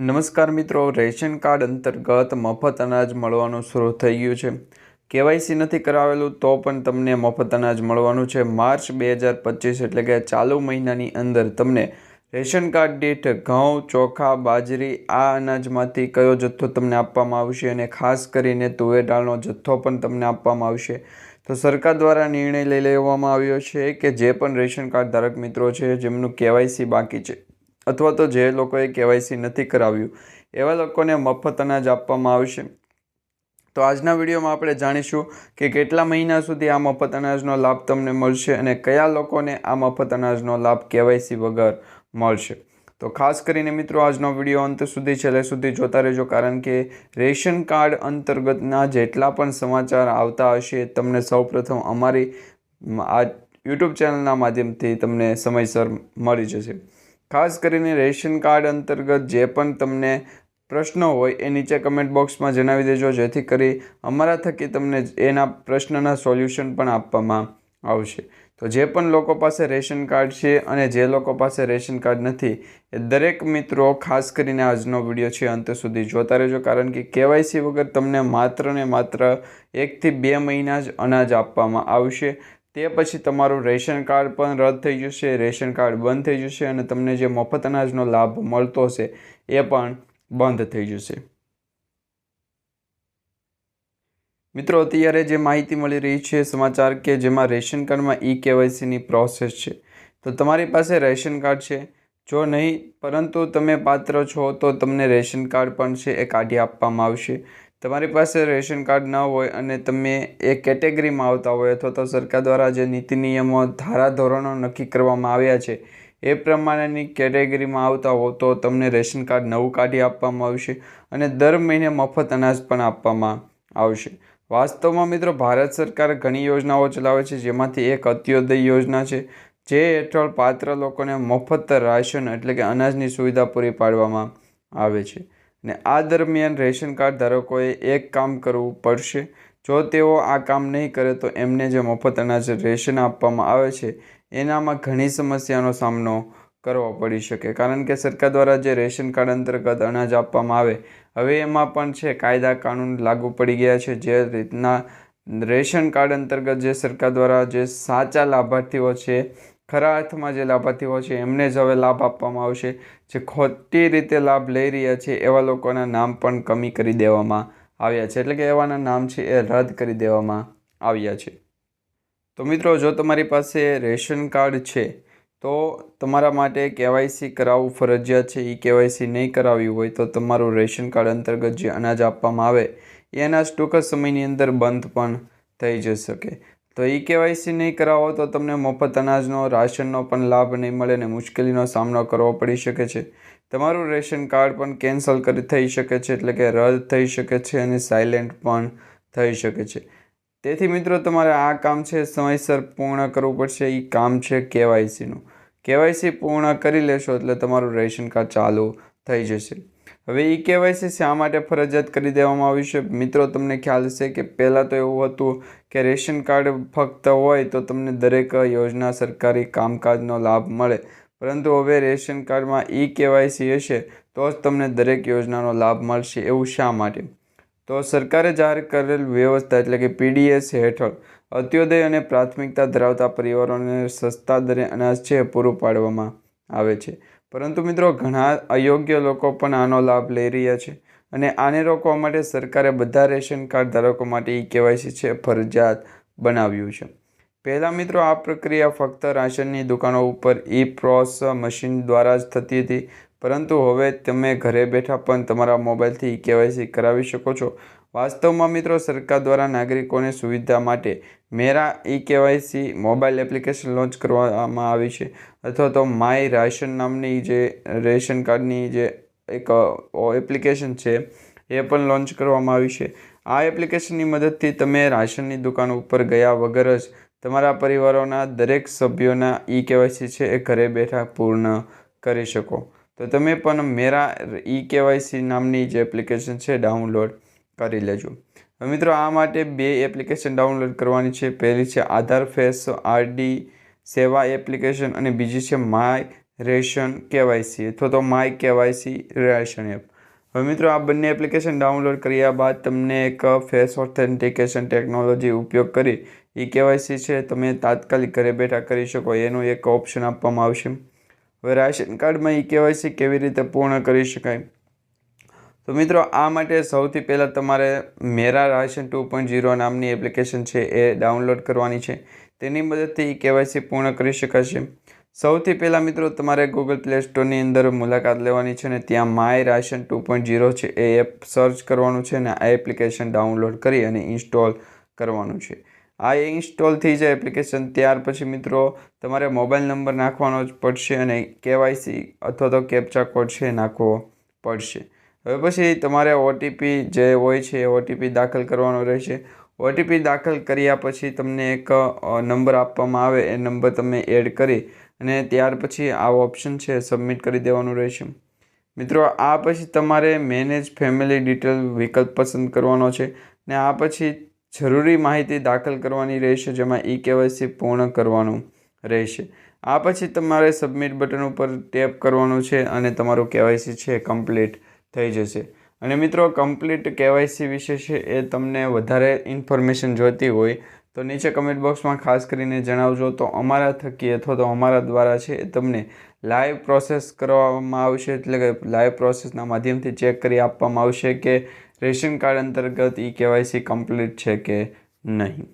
નમસ્કાર મિત્રો, ration card અંતર્ગત મફત અનાજ મળવાનું શરૂ થઈ ગયું છે. કેવાયસી નથી કરાવેલું તો પણ તમને મફત અનાજ મળવાનું છે. માર્ચ બે હજાર પચીસ એટલે કે ચાલુ મહિનાની અંદર તમને રેશન કાર્ડ દીઠ ઘઉં, ચોખા, બાજરી આ અનાજમાંથી કયો જથ્થો તમને આપવામાં આવશે અને ખાસ કરીને તુવેર દાળનો જથ્થો પણ તમને આપવામાં આવશે. તો સરકાર દ્વારા નિર્ણય લઈ લેવામાં આવ્યો છે કે જે પણ રેશન કાર્ડ ધારક મિત્રો છે જેમનું કેવાયસી બાકી છે અથવા તો જે લોકોએ કેવાયસી નથી કરાવ્યું, એવા લોકોને મફત અનાજ આપવામાં આવશે. તો આજના વિડીયોમાં આપણે જાણીશું કે કેટલા મહિના સુધી આ મફત અનાજનો લાભ તમને મળશે અને કયા લોકોને આ મફત અનાજનો લાભ કેવાયસી વગર મળશે. તો ખાસ કરીને મિત્રો, આજનો વીડિયો અંત સુધી, છેલ્લે સુધી જોતા રહેજો, કારણ કે રેશન કાર્ડ અંતર્ગતના જેટલા પણ સમાચાર આવતા હશે તમને સૌપ્રથમ અમારી આ યુટ્યુબ ચેનલના માધ્યમથી તમને સમયસર મળી જશે. ખાસ કરીને રેશન કાર્ડ અંતર્ગત જે પણ તમને પ્રશ્નો હોય એ નીચે કમેન્ટ બોક્સમાં જણાવી દેજો, જેથી કરી અમારા થકી તમને એના પ્રશ્નના સોલ્યુશન પણ આપવામાં આવશે. તો જે પણ લોકો પાસે રેશન કાર્ડ છે અને જે લોકો પાસે રેશન કાર્ડ નથી, એ દરેક મિત્રો ખાસ કરીને આજનો વીડિયો છે અંત સુધી જોતા રહેજો, કારણ કે કેવાયસી વગર તમને માત્ર ને માત્ર એકથી બે મહિના જ અનાજ આપવામાં આવશે. તે પછી તમારું રેશન કાર્ડ પણ રદ થઈ જશે, રેશન કાર્ડ બંધ થઈ જશે અને તમને જે મફત અનાજનો લાભ મળતો હશે એ પણ બંધ થઈ જશે. મિત્રો, અત્યારે જે માહિતી મળી રહી છે, સમાચાર કે જેમાં રેશન કાર્ડમાં ઈ કેવાયસીની પ્રોસેસ છે. તો તમારી પાસે રેશન કાર્ડ છે? જો નહીં, પરંતુ તમે પાત્ર છો, તો તમને રેશન કાર્ડ પણ છે એ કાઢી આપવામાં આવશે. તમારી પાસે રેશન કાર્ડ ન હોય અને તમે એ કેટેગરીમાં આવતા હોય અથવા તો સરકાર દ્વારા જે નીતિ નિયમો, ધારાધોરણો નક્કી કરવામાં આવ્યા છે, એ પ્રમાણેની કેટેગરીમાં આવતા હો તો તમને રેશન કાર્ડ નવું કાઢી આપવામાં આવશે અને દર મહિને મફત અનાજ પણ આપવામાં આવશે. વાસ્તવમાં મિત્રો, ભારત સરકાર ઘણી યોજનાઓ ચલાવે છે, જેમાંથી એક અત્યોદય યોજના છે, જે હેઠળ પાત્ર લોકોને મફત રાશન એટલે કે અનાજની સુવિધા પૂરી પાડવામાં આવે છે. ને આ દરમિયાન રેશન કાર્ડ ધારકોએ એક કામ કરવું પડશે. જો તેઓ આ કામ નહીં કરે તો એમને જે મફત અનાજ રેશન આપવામાં આવે છે, એનામાં ઘણી સમસ્યાનો સામનો કરવો પડી શકે. કારણ કે સરકાર દ્વારા જે રેશન કાર્ડ અંતર્ગત અનાજ આપવામાં આવે, હવે એમાં પણ છે, કાયદા કાનૂન લાગુ પડી ગયા છે. જે રીતના રેશન કાર્ડ અંતર્ગત જે સરકાર દ્વારા જે સાચા લાભાર્થીઓ છે ખરા અર્થમાં જે લાભાર્થીઓ છે, એમને જ હવે લાભ આપવામાં આવશે. જે ખોટી રીતે લાભ લઈ રહ્યા છે, એવા લોકોના નામ પણ કમી કરી દેવામાં આવ્યા છે. એટલે કે એવાના નામ છે એ રદ કરી દેવામાં આવ્યા છે. તો મિત્રો, જો તમારી પાસે રેશન કાર્ડ છે, તો તમારા માટે કેવાયસી કરાવવું ફરજિયાત છે. એ કેવાયસી નહીં કરાવ્યું હોય તો તમારું રેશન કાર્ડ અંતર્ગત જે અનાજ આપવામાં આવે એ અનાજ ટૂંક સમયની અંદર બંધ પણ થઈ જઈ શકે તો ઈ કેવાયસી નહીં કરાવો તો તમને મફત અનાજનો, રાશનનો પણ લાભ નહીં મળે અને મુશ્કેલીનો સામનો કરવો પડી શકે છે. તમારું રેશન કાર્ડ પણ કેન્સલ કરી થઈ શકે છે એટલે કે રદ થઈ શકે છે અને સાયલેન્ટ પણ થઈ શકે છે. તેથી મિત્રો તમારે આ કામ છે સમયસર પૂર્ણ કરવું પડશે. એ કામ છે કેવાયસીનું. કેવાયસી પૂર્ણ કરી લેશો એટલે તમારું રેશન કાર્ડ ચાલુ થઈ જશે. હવે ઈ કેવાયસી શા માટે ફરજિયાત કરી દેવામાં આવ્યું છે? મિત્રો, તમને ખ્યાલ હશે કે પહેલાં તો એવું હતું કે રેશન કાર્ડ ફક્ત હોય તો તમને દરેક યોજના સરકારી કામકાજનો લાભ મળે. પરંતુ હવે રેશન કાર્ડમાં ઈ કેવાયસી હશે તો જ તમને દરેક યોજનાનો લાભ મળશે. એવું શા માટે? તો સરકારે જાહેર કરેલ વ્યવસ્થા એટલે કે પીડીએસ હેઠળ અત્યોદય અને પ્રાથમિકતા ધરાવતા પરિવારોને સસ્તા દરે અનાજ છે પૂરું પાડવામાં આવે છે. પરંતુ મિત્રો, ઘણા અયોગ્ય લોકો પણ આનો લાભ લઈ રહ્યા છે અને આને રોકવા માટે સરકારે બધા રેશન કાર્ડ ધારકો માટે ઈ કેવાયસી છે, ફરજિયાત બનાવ્યું છે. પહેલાં મિત્રો, આ પ્રક્રિયા ફક્ત રાશનની દુકાનો ઉપર ઈ પ્રોસ મશીન દ્વારા જ થતી હતી. પરંતુ હવે તમે ઘરે બેઠા પણ તમારા મોબાઈલથી ઈ કેવાયસી કરાવી શકો છો વાસ્તવમાં મિત્રો, સરકાર દ્વારા નાગરિકોની સુવિધા માટે Mera E KYC mobile application launch કરવામાં આવી છે. અથવા તો માય રાશન નામની જે રેશન કાર્ડની જે એક એપ્લિકેશન છે, એ પણ લોન્ચ કરવામાં આવી છે. આ એપ્લિકેશનની મદદથી તમે રાશનની દુકાન ઉપર ગયા વગર જ તમારા પરિવારોના દરેક સભ્યોના ઈ કેવાયસી છે એ ઘરે બેઠા પૂર્ણ કરી શકો. તો તમે પણ મેરા ઈ કેવાયસી નામની જે એપ્લિકેશન છે, ડાઉનલોડ કરી લેજો. મિત્રો, આ માટે બે એપ્લિકેશન ડાઉનલોડ કરવાની છે. પહેલી છે આધાર ફેસ આરડી સેવા એપ્લિકેશન અને બીજી છે માય રેશન કેવાયસી. અથવા તો માય કેવાયસી રેશન એપ. હવે મિત્રો, આ બંને એપ્લિકેશન ડાઉનલોડ કર્યા બાદ તમને એક ફેસ ઓથેન્ટિકેશન ટેકનોલોજી ઉપયોગ કરી ઈ કેવાયસી છે, તમે તાત્કાલિક ઘરે બેઠા કરી શકો. એનું એક ઓપ્શન આપવામાં આવશે. હવે રાશન કાર્ડમાં ઈ કેવાયસી કેવી રીતે પૂર્ણ કરી શકાય? તો મિત્રો, આ માટે સૌથી પહેલાં તમારે Mera ration two point zero નામની એપ્લિકેશન છે એ ડાઉનલોડ કરવાની છે. તેની મદદથી એ કેવાયસી પૂર્ણ કરી શકાશે. સૌથી પહેલાં મિત્રો, તમારે ગૂગલ પ્લે સ્ટોરની અંદર મુલાકાત લેવાની છે અને ત્યાં my ration two point zero છે એ એપ સર્ચ કરવાનું છે ને આ એપ્લિકેશન ડાઉનલોડ કરી અને ઇન્સ્ટોલ કરવાનું છે. આ ઇન્સ્ટોલ થઈ જાય એપ્લિકેશન ત્યાર પછી મિત્રો, તમારે મોબાઈલ નંબર નાખવાનો જ પડશે અને કેવાયસી અથવા તો કેપ્ચા કોડ છે નાખવો પડશે. હવે પછી તમારે ઓટીપી જે હોય છે એ ઓટીપી દાખલ કરવાનો રહેશે. ઓટીપી દાખલ કર્યા પછી તમને એક નંબર આપવામાં આવે, એ નંબર તમે એડ કરી અને ત્યાર પછી આ ઓપ્શન છે સબમિટ કરી દેવાનું રહેશે. મિત્રો, આ પછી તમારે મેનેજ ફેમિલી ડિટેલ વિકલ્પ પસંદ કરવાનો છે ને આ પછી જરૂરી માહિતી દાખલ કરવાની રહેશે, જેમાં ઈ કેવાયસી પૂર્ણ કરવાનું રહેશે. આ પછી તમારે સબમિટ બટન ઉપર ટેપ કરવાનું છે અને તમારું કેવાયસી છે કમ્પ્લીટ. થઈ જશે. અને મિત્રો કમ્પ્લીટ કેવાયસી વિશે છે એ તમને વધારે ઇન્ફોર્મેશન જોઈતી હોય તો નીચે કમેન્ટ બોક્સમાં ખાસ કરીને જણાવજો. તો અમારા થકી અથવા તો અમારા દ્વારા છે એ તમને લાઈવ પ્રોસેસ કરવામાં આવશે. એટલે કે લાઈવ પ્રોસેસના માધ્યમથી ચેક કરી આપવામાં આવશે કે રેશન કાર્ડ અંતર્ગત ઈ કેવાયસી કમ્પ્લીટ છે કે નહીં.